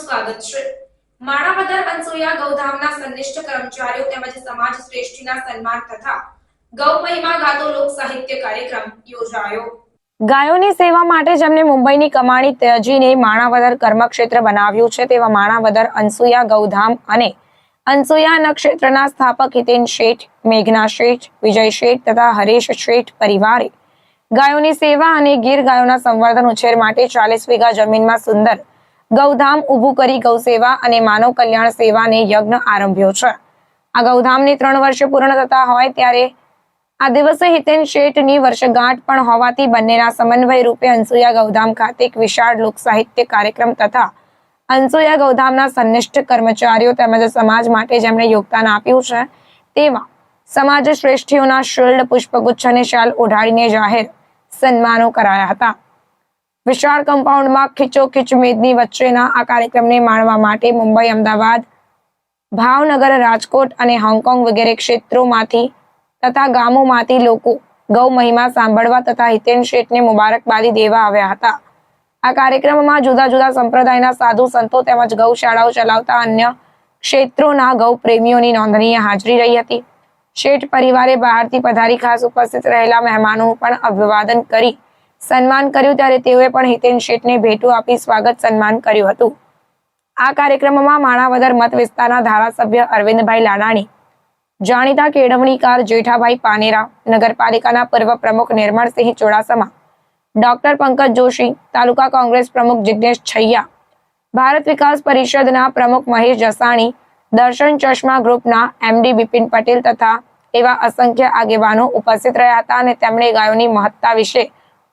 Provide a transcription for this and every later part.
સ્વાગત છે. માણાવદર અનસુયા ગૌધામના સંનિષ્ઠ કર્મચારીઓ તેમજ સમાજ શ્રેષ્ઠીના સન્માન તથા ગૌ મહિમા ગાતો લોક સાહિત્ય કાર્યક્રમ યોજાયો. ગાયોની સેવા માટે જેમને મુંબઈની કમાણી ત્યજીને માણાવદર કર્મક્ષેત્ર બનાવ્યું છે, તેવા માણાવદર અનસુયા ગૌધામ અને અનસુયા નક્ષેત્રના સ્થાપક હિતેન શેઠ, મેઘના શેઠ, વિજય શેઠ તથા હરેશ શેઠ પરિવારે ગાયોની સેવા અને ગીર ગાયોના સંવર્ધન ઉછેર માટે ચાલીસ વીઘા જમીનમાં સુંદર ગૌધામ ઊભું કરી ગૌસેવા અને માનવ કલ્યાણ સેવાને યજ્ઞ આરંભ્યો છે. આ ગૌધામને ત્રણ વર્ષ પૂર્ણ થતા હોય ત્યારે આ દિવસે હિતેન શેઠની વર્ષગાંઠ પણ હોવાથી બંનેના સમન્વય રૂપે અંસુયા ગૌધામ ખાતે એક વિશાળ લોક સાહિત્ય કાર્યક્રમ તથા અંસુયા ગૌધામના સંનિષ્ઠ કર્મચારીઓ તેમજ સમાજ માટે જેમણે યોગદાન આપ્યું છે તેવા સમાજ શ્રેષ્ઠીઓના શિલ્ડ, પુષ્પગુચ્છ અને શાલ ઓઢાડીને જાહેર સન્માનો કરાયા હતા. વિશાળ કમ્પાઉન્ડમાં ખીચોખીચ મેદની વચ્ચેના આ કાર્યક્રમને માણવા માટે મુંબઈ, અમદાવાદ, ભાવનગર, રાજકોટ અને હોંગકોંગ વગેરે ક્ષેત્રોમાંથી તથા ગામોમાંથી લોકો ગૌ મહિમા સાંભળવા તથા હિતેન શેઠને મુબારકબાદી દેવા આવ્યા હતા. આ કાર્યક્રમમાં જુદા જુદા સંપ્રદાયના સાધુ સંતો તેમજ ગૌશાળાઓ ચલાવતા અન્ય ક્ષેત્રોના ગૌ પ્રેમીઓની નોંધનીય હાજરી રહી હતી. શેઠ પરિવારે બહારથી પધારી ખાસ ઉપસ્થિત રહેલા મહેમાનોનું પણ અભિવાદન કરી સન્માન કર્યું ત્યારે તેઓએ પણ હિતેન શેઠને ભેટું આપી સ્વાગત સન્માન કર્યું હતું. આ કાર્યક્રમમાં માણાવદર મત વિસ્તારના ધારાસભ્ય અરવિંદભાઈ લાડાણી, જાણીતા કેળવણીકાર જેઠાભાઈ પાનેરા, નગરપાલિકાના પૂર્વ પ્રમુખ નિર્મળસિંહ ચુડાસમા, ડોક્ટર પંકજ જોશી, તાલુકા કોંગ્રેસ પ્રમુખ જિજ્ઞેશ છૈયા, ભારત વિકાસ પરિષદના પ્રમુખ મહેશ જસાણી, દર્શન ચશ્મા ગ્રુપના એમડી બિપિન પટેલ તથા એવા અસંખ્ય આગેવાનો ઉપસ્થિત રહ્યા હતા અને તેમણે ગાયોની મહત્તા વિશે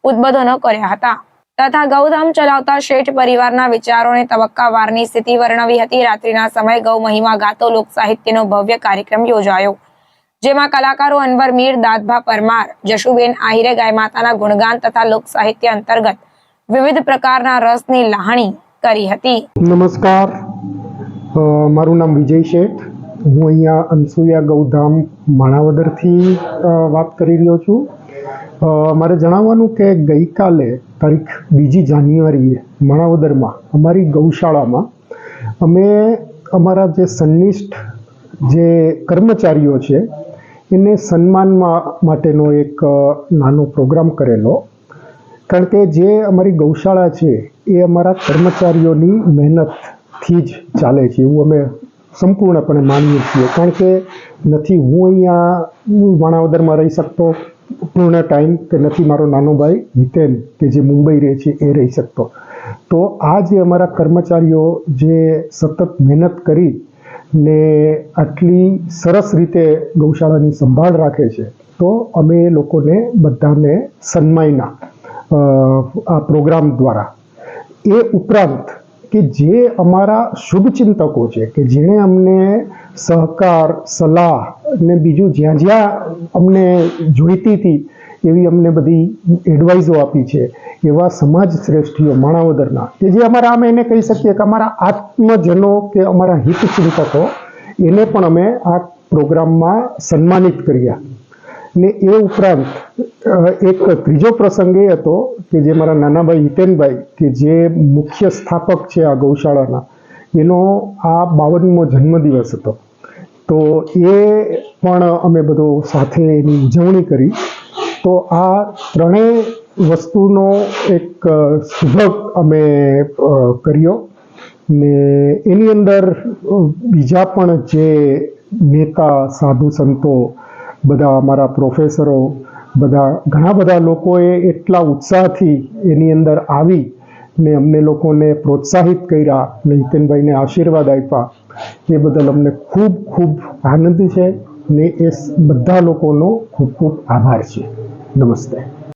ઉદ્બોધનો કર્યા હતા. તથા ગૌધામ ચલાવતા શેઠ પરિવારના વિચારોને તબક્કાવારની સ્થિતિ વર્ણવી હતી. રાત્રિના સમય ગૌ મહિમા ગાતો લોક સાહિત્યનો ભવ્ય કાર્યક્રમ યોજાયો. જેમાં કલાકારો અનવર મીર, દાદભા પરમાર, જશુબેન આહિરે, ગાય માતાના ગુણગાન તથા લોક સાહિત્ય અંતર્ગત વિવિધ પ્રકારના રસની લાહણી કરી હતી. નમસ્કાર. મારું નામ વિજય શેઠ. હું અહીંયા અનસુયા ગૌધામ માણાવદરથી વાત કરી રહ્યો છું. મારે જણાવવાનું કે ગઈકાલે તારીખ બીજી જાન્યુઆરીએ માણાવદરમાં, અમારી ગૌશાળામાં, અમે અમારા જે સંનિષ્ઠ જે કર્મચારીઓ છે, એને સન્માનમાં માટેનો એક નાનો પ્રોગ્રામ કરેલો. કારણ કે જે અમારી ગૌશાળા છે, એ અમારા કર્મચારીઓની મહેનતથી જ ચાલે છે, એવું અમે સંપૂર્ણપણે માનીએ છીએ. કારણ કે નથી, હું અહીંયા વાણાવદરમાં રહી શકતો પૂર્ણ ટાઈમ કે નથી મારો નાનો ભાઈ હિતેન કે જે મુંબઈ રહે છે, એ રહી શકતો. તો આ જે અમારા કર્મચારીઓ જે સતત મહેનત કરી ને આટલી સરસ રીતે ગૌશાળાની સંભાળ રાખે છે, તો અમે એ લોકોને બધાને સન્માયના આ પ્રોગ્રામ દ્વારા. એ ઉપરાંત કે જે અમારા શુભચિંતકો છે, કે જેણે અમને સહકાર, સલાહ ને બીજું જ્યાં જ્યાં અમને જોઈતી હતી, એવી અમને બધી એડવાઇઝો આપી છે, એવા સમાજ શ્રેષ્ઠીઓ માણાવદરના, કે જે અમારા, અમે એને કહી શકીએ કે અમારા આત્મજનો કે અમારા હિતચિંતકો, એને પણ અમે આ પ્રોગ્રામમાં સન્માનિત કર્યા. ને એ ઉપરાંત એક ત્રીજો પ્રસંગ એ હતો કે જે મારા નાનાભાઈ હિતેનભાઈ, કે જે મુખ્ય સ્થાપક છે આ ગૌશાળાના, એનો આ બાવનમો જન્મદિવસ હતો. તો એ પણ અમે બધો સાથે એની ઉજવણી કરી. તો આ ત્રણેય વસ્તુનો એક સુભગ અમે કર્યો. ને એની અંદર બીજા પણ જે નેતા, સાધુ સંતો બધા અમારા પ્રોફેસરો, બધા, ઘણા બધા લોકોએ એટલા ઉત્સાહથી એની અંદર આવી ને અમને લોકોને પ્રોત્સાહિત કર્યા ને હિતેનભાઈને આશીર્વાદ આપ્યા. એ બદલ અમને ખૂબ ખૂબ આનંદ છે ને એ બધા લોકોનો ખૂબ ખૂબ આભાર છે. નમસ્તે.